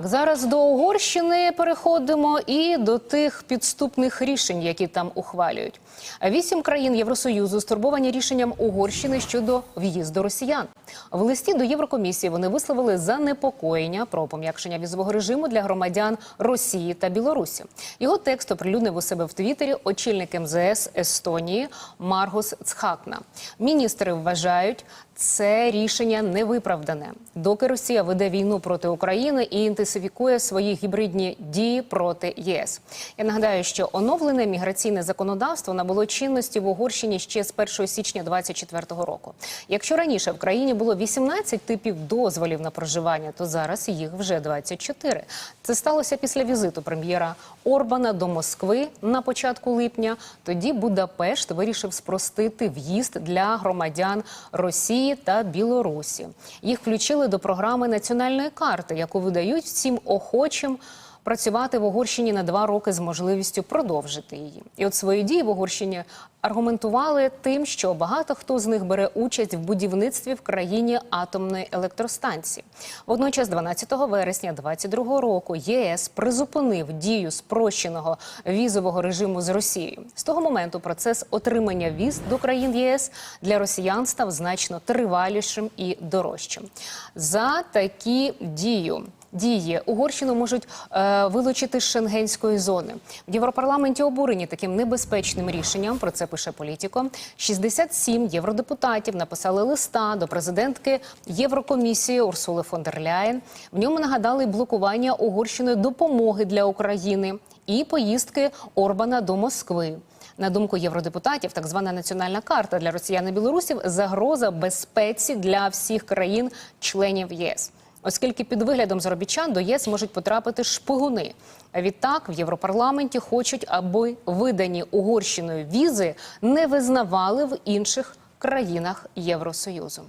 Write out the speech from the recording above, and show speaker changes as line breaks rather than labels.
Зараз до Угорщини переходимо і до тих підступних рішень, які там ухвалюють. Вісім країн Євросоюзу стурбовані рішенням Угорщини щодо в'їзду росіян. В листі до Єврокомісії вони висловили занепокоєння про пом'якшення візового режиму для громадян Росії та Білорусі. Його текст оприлюднив у себе в Твіттері очільник МЗС Естонії Маргус Цхакна. Міністри вважають. Це рішення невиправдане. Доки Росія веде війну проти України і інтенсифікує свої гібридні дії проти ЄС. Я нагадаю, що оновлене міграційне законодавство набуло чинності в Угорщині ще з 1 січня 2024 року. Якщо раніше в країні було 18 типів дозволів на проживання, то зараз їх вже 24. Це сталося після візиту прем'єра Орбана до Москви на початку липня. Тоді Будапешт вирішив спростити в'їзд для громадян Росії та Білорусі. Їх включили до програми національної карти, яку видають всім охочим. Працювати в Угорщині на два роки з можливістю продовжити її, і от свої дії в Угорщині аргументували тим, що багато хто з них бере участь в будівництві в країні атомної електростанції. Водночас, 12 вересня 2022 року, ЄС призупинив дію спрощеного візового режиму з Росією. З того моменту процес отримання віз до країн ЄС для росіян став значно тривалішим і дорожчим. За такі дію дії Угорщину можуть е, вилучити з шенгенської зони. В Європарламенті обурені таким небезпечним рішенням. Про це пише політико. 67 євродепутатів написали листа до президентки Єврокомісії Урсули фон дер Ляєн. В ньому нагадали блокування Угорщиною допомоги для України і поїздки Орбана до Москви. На думку євродепутатів, так звана національна карта для росіян і білорусів загроза безпеці для всіх країн-членів ЄС. Оскільки під виглядом заробітчан до ЄС можуть потрапити шпигуни. Відтак в Європарламенті хочуть, аби видані Угорщиною візи не визнавали в інших країнах Євросоюзу.